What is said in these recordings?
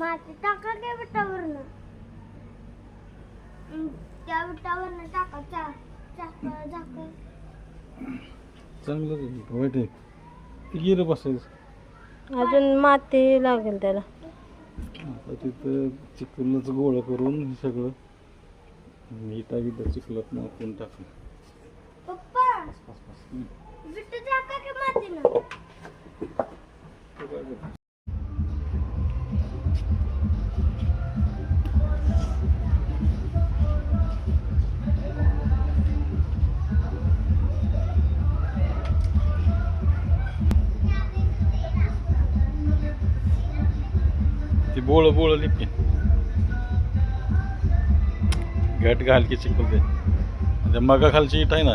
माती टाका त्या विटावरनं. त्या विटावरनं टाका चा झाका. चांगलं. वाईट आहे. गिरं बसायचं. अजून माती लागेल त्याला. आता तिथं चिखलच गोळा करून हे सगळं मीठ बिटा चिखलात आपण टाकलं. पप्पा हम्म. विट टाका की मातीनं. बोळ बोळ लिपी. घट घाल की चिकल ते म्हणजे मगा खालची इट आहे ना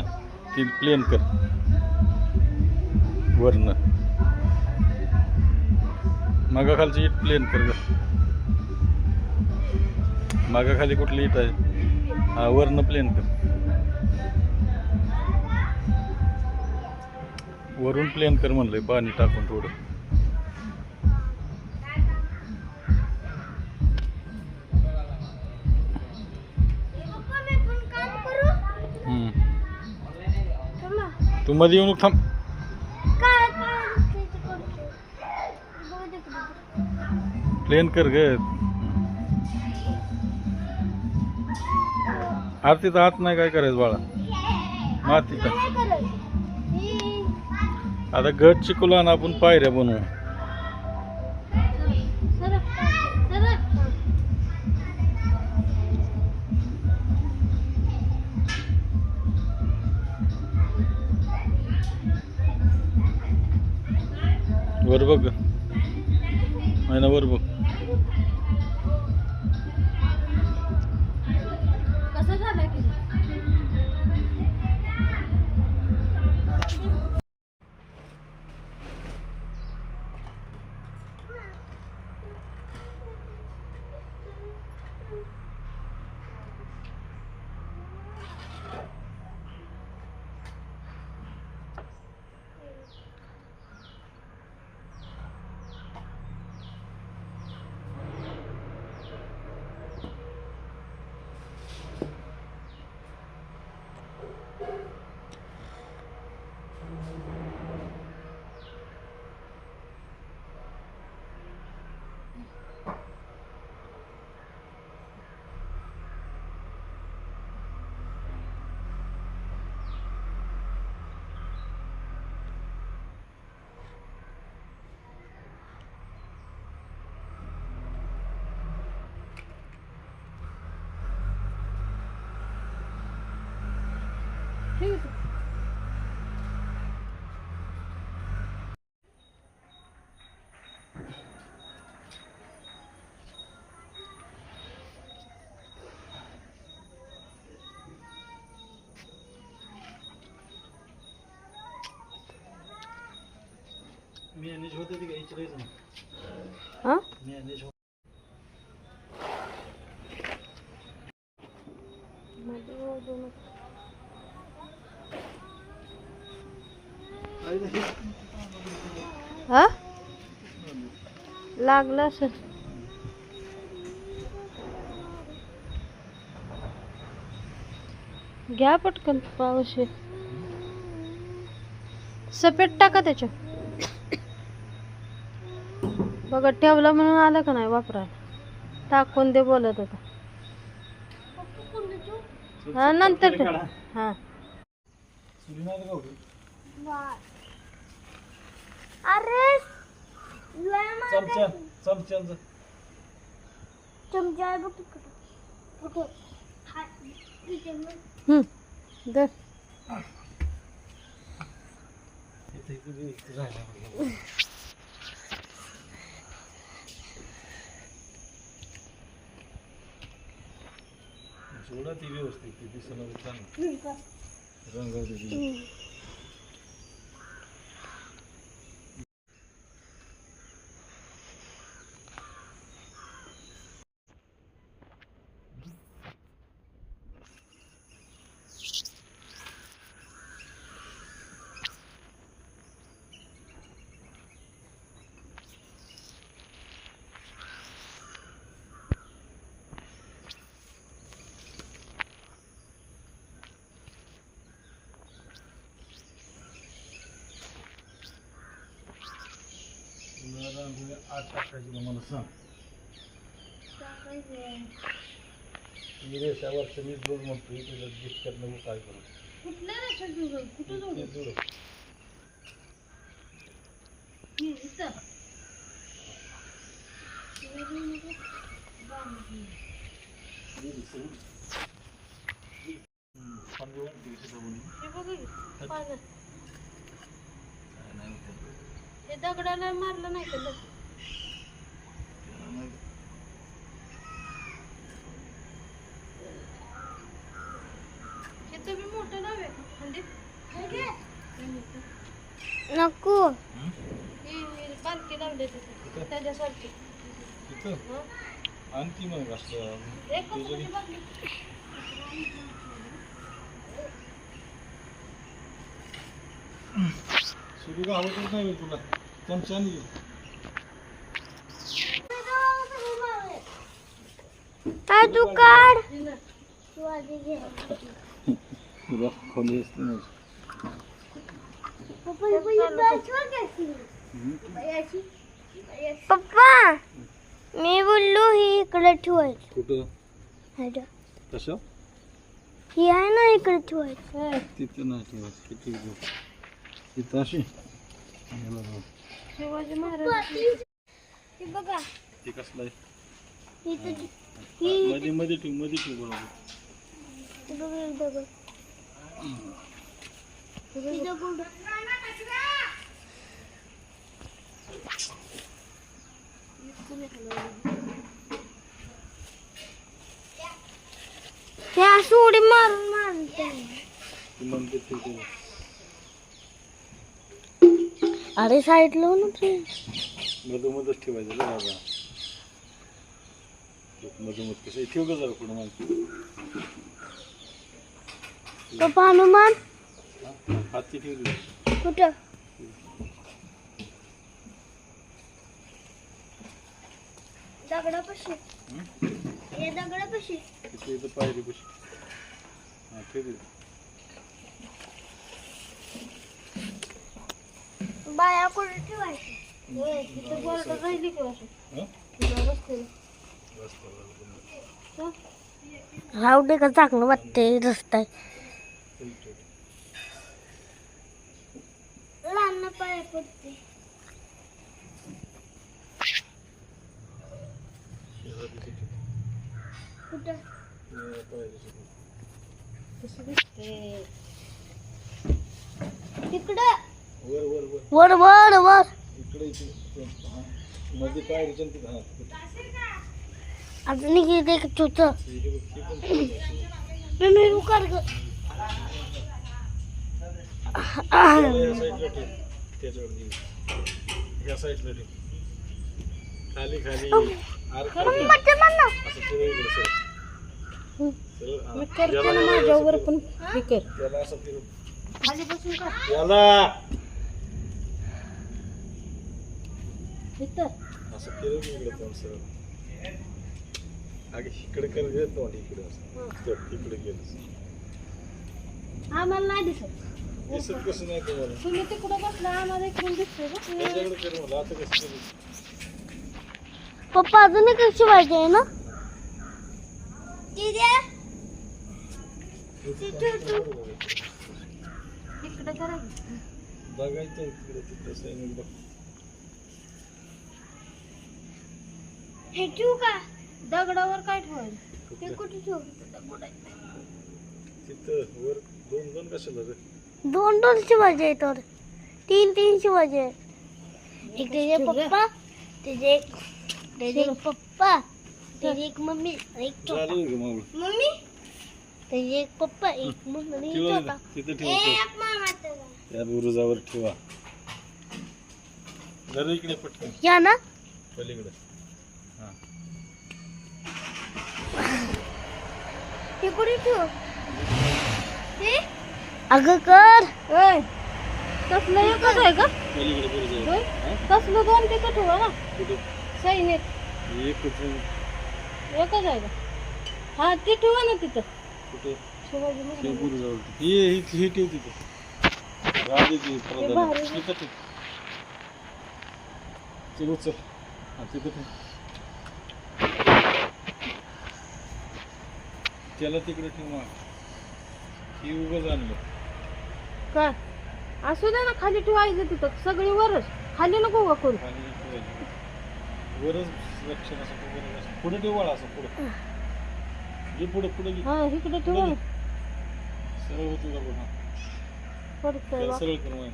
ती प्लेन कर. वरनं. मागा खालची इट प्लेन कर ग. मागा खाली कुठली इट आहे? हा वरनं प्लेन कर. वरून प्लेन कर म्हणलंय पाणी टाकून थोडं. मध्ये येऊन थांब. प्लेन कर ग. आरतीत आत नाही काय करायचं बाळा. ही आता गट चिकूला ना आपण पायऱ्या बनवू. हा? हा? लागलं असं घ्या पटकन आहे. सफेद टाका त्याच्या बघा ठेवलं म्हणून आलं का नाही वापरायला टाकून दे बोलत होता हा नंतर ठेव. हा अरे. चमचा चमचा चमचा आहे बघ तिकडं. इथे बघ. सोडा ती व्यवस्थित ती आहे. रंगवते ती. तुला रांगोळी आठ टाकायची का मला सांग मी रेषा वर्ष मीच बघ म्हणतोय तुला डिस्कट नको काय करू कुठल्या रेषा घेऊ गं? कुठं जाऊ ते जुळव. ही इथं. हम्म, पाणी वाढते का शेतामध्ये? हे बघ की, पानं. काय नाही हे दगडाला मारलं नाही का लग. हे तुम्ही मोठं नव्हे म्हणजे नको हम्म? ही बारकी लावले तिथे त्याच्यासारखी इथं हं? आणखी मग असं एक तुझं कपड्याची बाटली. सुरू गावातच नाही तुला चमच्याने तू काढ. तुला खोली असते ना पप्पा मी बोललो ही इकडे ठेवायची. कुठं? हायडा. कसं ही आहे ना इकडे ठेवायची. तिथं नाही ठेवायचं किती तिथं अशी. शिवाजी महाराज. हे बघा. ते कसलं आहे? मध्ये मध्ये ठेवमध्ये ठेव बरोबर. असं उडी मारून मारून ते अरे साईडला हो ना ते. मधोमधच ठेवायचं बघा बाबा. मधोमध कसं? ठेव का जरा मागे. पप्पा हनुमान हाती ठेव दे. कुठं? दगडापाशी? हे? दगडापाशी. तिथे इथं पायरी कशी हा ठेव बाया कुठे ठेवायची? राहिली की चांगलं वाटते रस्ता. लहान पाय पडते. कुठं? तिकडं. वर वर वर वर वर वर इकडे हा. मध्ये पायरीच्या तिथं हा तिथं. अजून एक एक छोट हे बघ, ते पण. मी मी उकार ग त्याला या साईडला ठेव. त्याच्यावर घे. या साईडला ठेव. खाली खाली आर खाली. असं इकडे सर. सरळ, हा. याला- याला माझ्यावर पण हे कर असं फिरव. याला इथं असं फिरव की इकडे तोंड सरळ अगे इकडे कर इकडे असं. तर तिकडे गेलं आम्हाला नाही दिसत. दिसत कसं नाही तुम्हाला? तुम्ही तिकडं बसला आम्हाला इकडून दिसतोय का त्याच्याकडे कर मला आता कसं पप्पा अजून एक शिवायचे आहे ना? इकडे करा की. बघायचं इकडे तिकडे सैनिक बघ. हे ठेवू का? दगडावर काय ठेवायचं? हे कुठे ठेवू? तिथं वर दोन दोन कशाला रे? दोन दोन शिवायचे आहेत वर. तीन तीन आहेत. एक त्याचे पप्पा. त्याचे एक त्याचे एक पप्पा. त्याची एक मम्मी. आणि एक छोटा का मम्मी? त्याचे एक पप्पा. एक मम्मी. आणि एक ठेवा छोटा तिथं ठेवा. त्या बुरुजावर ठेवा. जरा इकडे पटकन. या ना. पलीकडे. कुठे ठेवू? हे? अगं कर. होय. तसलं एकच आहे का? होय. तसलं दोन तिथं ठेवा ना. सैनिक एकच आहे. का? हा ते ठेवा ना तिथं. कुठे? शिवाजी ते महाराज हे हे हे ती भारी. तिथं ठेव ते उचल हा तिथं ठेव. त्याला तिकडे ठेव. ही उभं आणलं. काय? असू दे ना खाली ठेवायचं तिथं. सगळी वरच. खाली नको करू. खाली ठेवायची. वरच लक्षण असं वरच असं. पुढे ठेव असं पुढं. पुढं पुढे घे हा इकडे ठेवा. सरळ होतो का हा. त्याला. सरळ कर मग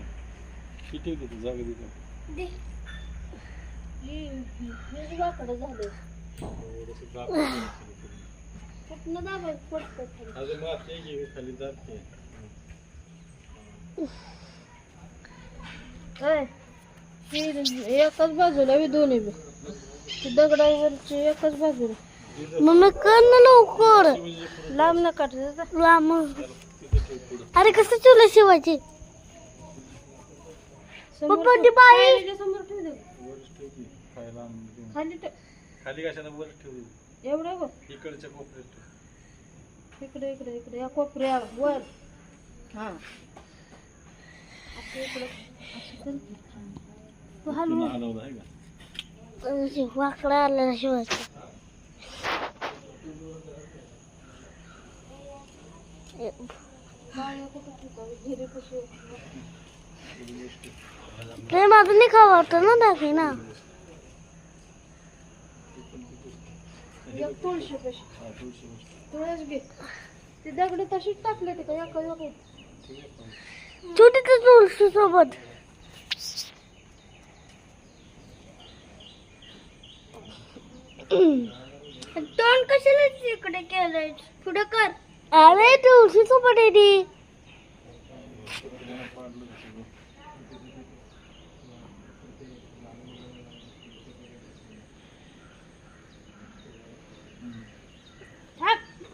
ती ठेव तिथं जागा तिथं. दे. वाकडं झालं. कुठनं पडतं खाली. अजून माती आहे की खाली होय. हे एकाच बाजूला बी दोन्ही बी ती दगडावरची एकाच बाजूला मम्मी कर ना लवकर लांब ना काट लांब अरे कसं चुला शिवायची पप्पा, ती बाई. समोर ठेव दे. खाली ठेव खाली कशाला वर ठेव एवढं बघ इकडच्या कोपऱ्यात ठेव इकडे इकडे इकडे या कोपऱ्यावर वर हा असं इकडं असं कर. तू हलवू पुन्हा हलवलं आहे का अशी वाकडा आलेला शिवायचं बाया कुठं ठेवतात? घरी कशी ते माझं नाही खावं वाटतं ना दाखी ना एक तुळशी कशी? हा तुळशी गोष्ट तुळस घे ते दगड तशीच टाकले ते का? एका एका छोटी तुळशी सोबत. तोंड कशाला इकडे केलंय पुढे कर. अरे तुळशी सोबत आहे ती.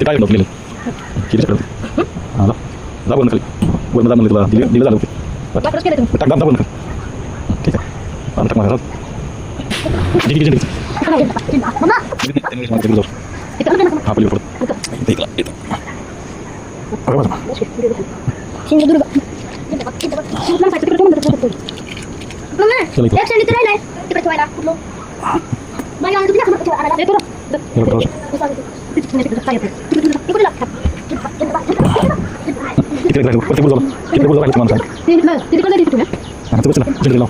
ते काय होतं किती करत हा जा बंद खाली वर जा म्हणलं तुला दिलं दिलं झालं ते टाक दाब कर ठीक आहे हा टाक आहे हा पुढं इथं इथं इथं अरे बघा चला इथं हे बघा, इकडे राहिलं वरती पुढं झालं इकडे पुढं राहिलं माणसं हा ते चला इकडे लाव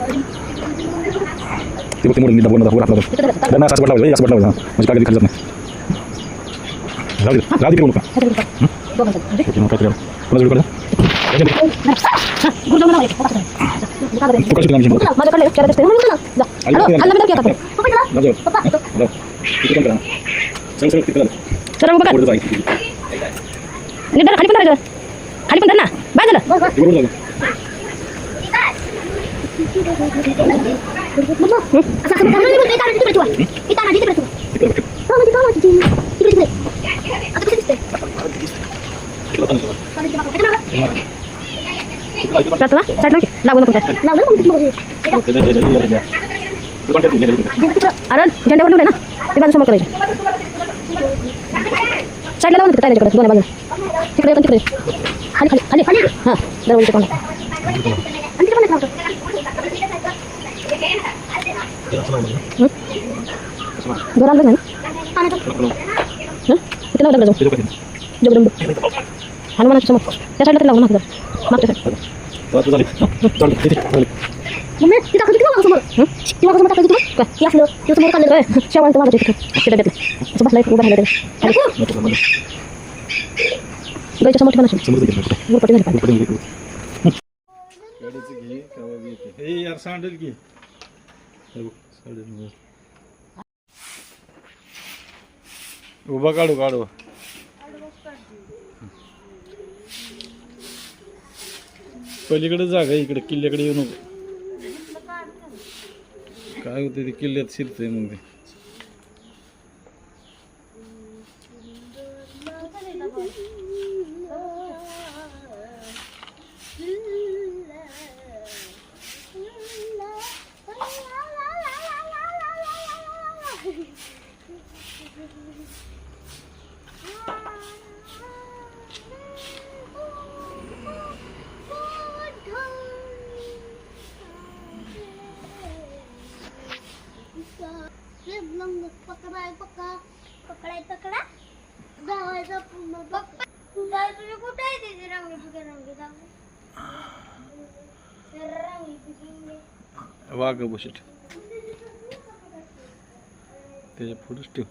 ते बघ ते मोडून मी डबल वर आपला त्यांना असं बटला असं बटला म्हणजे काय कधी खाली जात नाही राहू दे राहू दे तिकडे नका ओके मग काय तरी कोणा जोडी तू कशी लांब चल चल तिकडे पुढे जाय खाली पण धरायचं. खाली पण धर ना बाय झालं तिकडे जाऊ जातो ना साईड लागू नको अरे झेंड्यावर ठेवले ना ते बाजू समोर करायचे साईडला लावून काय त्याच्याकडे दोन्ही बाजू तिकडे पण तिकडे खाली खाली खाली हां दरवाजा कोण दोन आणलं नाही ना हं? इथे लावलं दगडाचं. जगदंब हनुमानाच्या त्या मम्मी ती दाखवते की मला समोर ती मला समोर दाखवते तुला काय? ती असलं ती समोर काढलं रे शेवण मागं तिथं तिथं. घेतलं असं बसलाय उभं राहिलं तरी खाली गायच्या समोर ठेवा झाली पाहिजे यार सांडेल. उभा काढू काढू. पलीकडे जागा इकडे किल्ल्याकडे येऊ नको. काय होते ते किल्ल्यात शिरतंय मग ते. कुठे आहे त्याचे रंगी पिके रंगी धावले रंगी पिके वाघ बसट त्याच्या पुढेच ठेव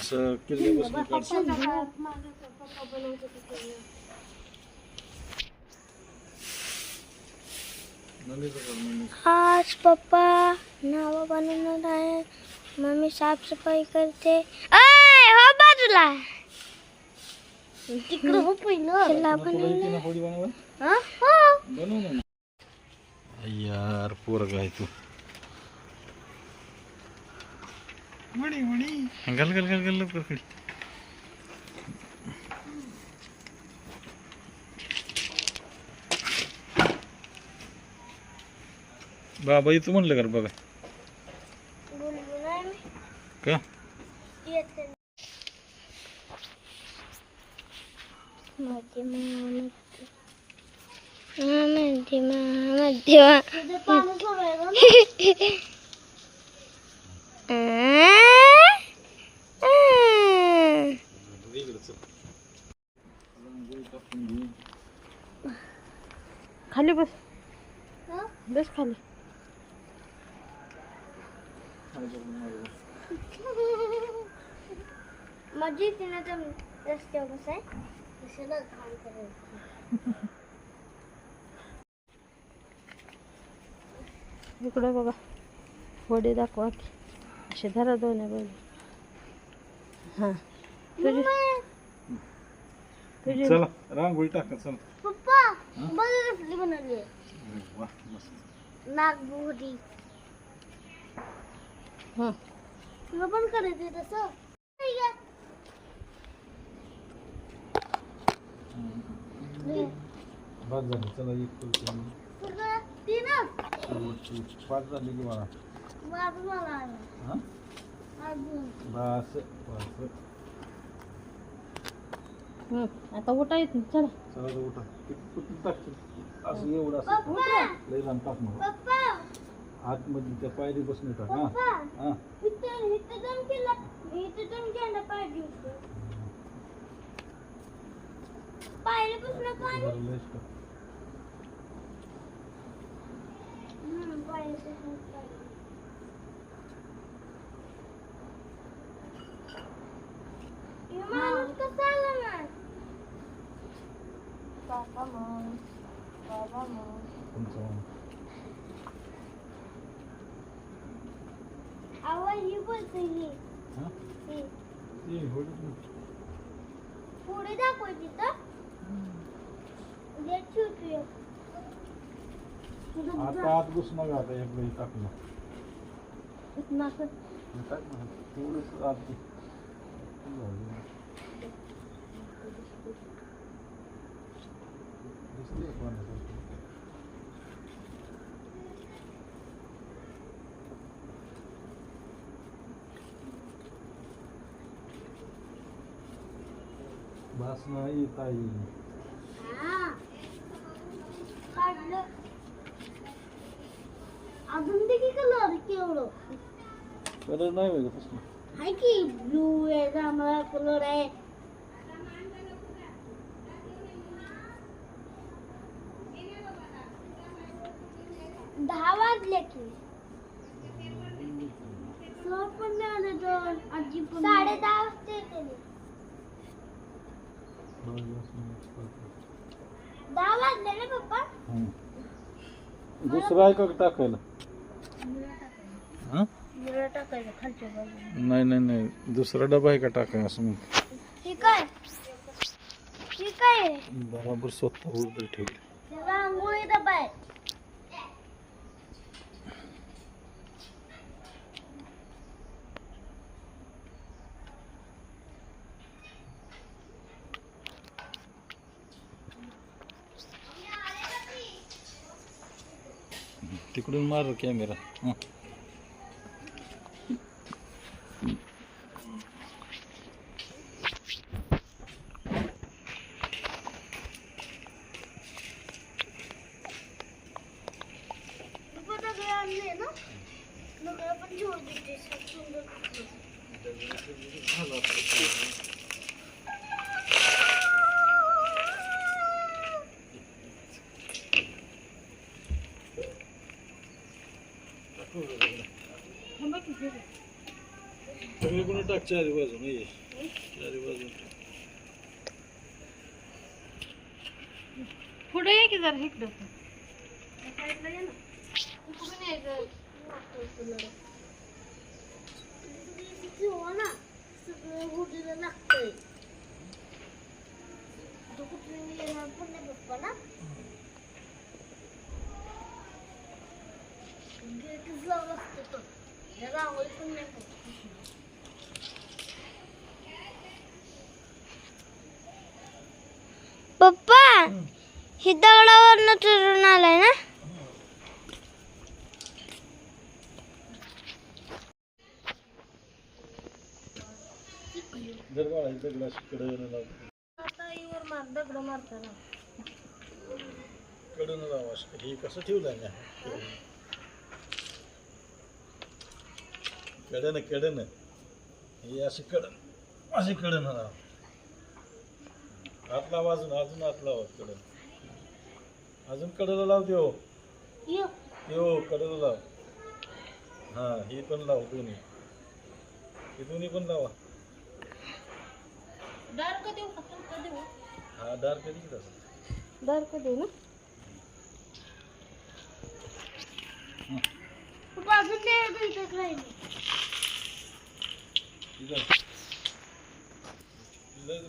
असं किल्ल्यापासून काढ नंदीचं काढ, नंदीचं. आज पप्पा नाव बनवणार आहे. मम्मी साफसफाई करते. हो बाजूला. तिकडं हो पहिलं. बनवायला? हो? यार पोरग आहे तू. गल गल गल गल लवकर बाबा इथं म्हणलं कर बघा. का? खाली बस. बस खाली. मजा येते ना तर रस्त्यावर बसाय कशाला घाण करायचं इकडे बघा. वडे दाखवा की. असे धरा दोन्ही बाजू हां. तुझी तुझी चला रांगोळी टाका चला. पप्पा बघा कसली बनवली वा मस्त. नागबोरी. हां तुला पण करायचं तसं. नाही का? बाद झाली चला एक करतो मी. तुला तीनच शेवटची पाच झाली की मला. वाजून मला आलं. हा? अजून. बस बस. हं, आता उठा येत नाही चला. चला तर उठा. किती किती टाकशील असं एवढं असं पप्पा! लई लहान टाक मग पप्पा! आतमध्ये त्या पायरी बसून टाक हा. पप्पा हा. इथं इथं जाऊन केला. इथं जाऊन गेला पाहिजे होतं पाहिल्यापासून पाणी. जरा लयच टाक. हम्म, पाहिल्यापासून पाणी. हे माणूस कसा आला नाही? बाबा मग बाबा मग तुमचं आवाज ही बोलते ही हा ही. ये होडीत ना. पुढे दाखवायची तर लेट शिवतोय आता आत घुस मग आता एकदा हे टाकलं हे टाक ना तेवढंच आत घे. दिसतंय कोणाचं? ताई हा. काढलं अजून की कलर केवढं कलर नाही वेगळं तसं आहे की ब्लू आहे जांभळा कलर आहे. दहा वाजले की. सर पण नाही आले तर आजी पण साडे दहा वाजता येते मी. दहा वाजले ना पप्पा हम्म. दुसरं आहे का टाकायला हां? जिरं टाकायचं खालच्या बाजूला. नाही नाही नाही. दुसरा डबा आहे का टाकाय असं मग? हे काय? हे काय? आहे? बरोबर स्वतः उलट ठेवले. त्याला आंघोळी इकडून मार कॅमेरा हां तू पण दगड आणले ना दगड पण ठेवून देते सुंदर टाक चारी बाजून ये चारी बाजून पुढे ये की जरा इकडं हो ना सगळं होडीला लागतंय तो कुठे येणार पण नाही पप्पा ना गेटच लावलं असतं तो या रांगोळी पण नाही पडत. पप्पा हे दगडावरनं चढून आलाय ना? जर बाळा दगड मारताना हे कसं ठेवलं ना कडन हे असं कडन अशी कडनं लाव हात वाजून अजून आतला वाज कडन अजून कडला लाव देव यो. यो कडला लाव. हा ही पण लाव दोन्ही. हे दोन्ही पण लावा. दार का देऊ का देऊ हा दार कधी कसं दार का देऊ ना? अजून इथेच राहिले.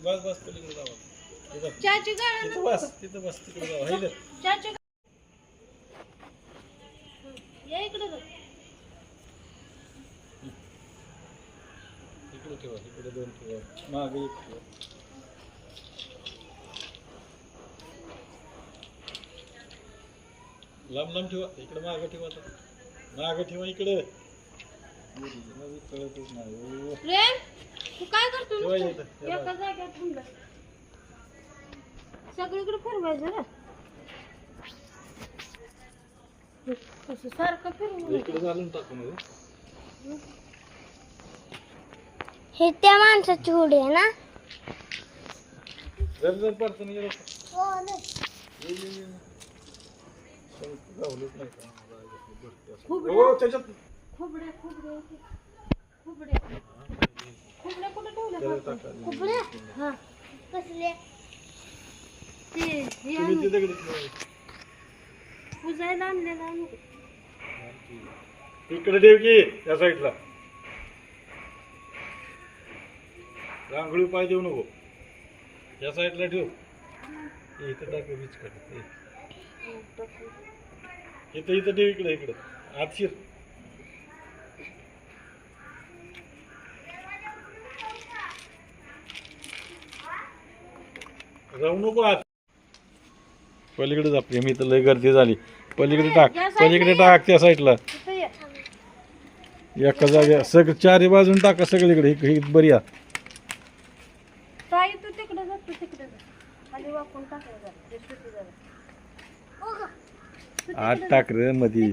बस बस पलीकडे जावा इथं चाची गाणं तिथं बस तिथं बस तिकडे जावा हाय इथं. चाची या इकडे ठेवा इकडे दोन ठेवा मागे एक ठेवा लांब लांब ठेवा इकडे मागे ठेवा आता. मागे ठेवा इकडे कळतच नाही ओ. प्रेम तू काय करतो ठेवा नुसतं? इथं या एका जागेवर थांबला सगळीकडे फिरवायचं ना असं सारखं फिरवू बाजूला. इकडे घालून टाकू नको हे त्या माणसाची होडी आहे ना जर जर पडतं नाही गेलं हो ना ये, ये, ये. सगळं गावलंच नाही का? भरती असं. हो, त्याच्यात खोबड्या खोबड्या खोबड्या खोबड्या कुठे ठेवल्या त्याला टाका. कपडे हा कसले ते. पुजायला आणलेलं इकडे की त्या साईडला. रांगोळी पाय देऊ नको. या साईडला ठेव. इथं टाक वीज काढ. इथं इथं ठेव इकडे इकडे. आत शिर. राहू नको आत. पलीकडे जा प्रेमी तर लय गर्दी झाली. पलीकडे टाक. पलीकडे टाक त्या साईडला ये. एका जाग्या सगळं चारी बाजून टाका सगळीकडे. ही बरी जरा. आत टाक रे मधी.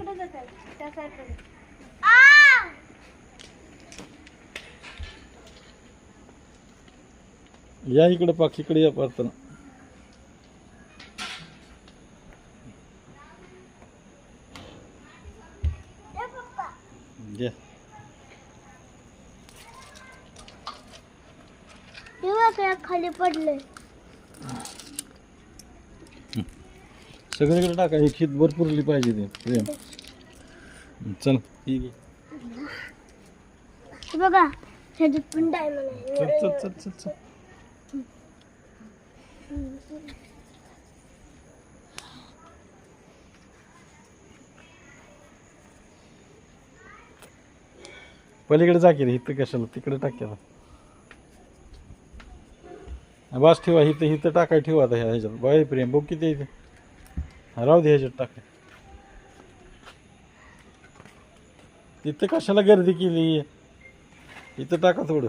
या इकडे पाक इकडे या परत घ्या काय खाली पडले सगळीकडे टाका ही खीत भरपूरली पाहिजे ते प्रेम. चल. ठीक आहे. हे बघा ह्याच्यात पण डायमंड चल चल चल चल पलीकडे जा की रे इथं कशाला? तिकडे टाक्याला बस ठेवा इथं इथं टाकाय ठेवा आता ह्या ह्याच्यात. बाय प्रेम बघ किती आहे इथे. राहू दे ह्याच्यात टाकाय तिथं कशाला गर्दी केली? इथं टाका थोडं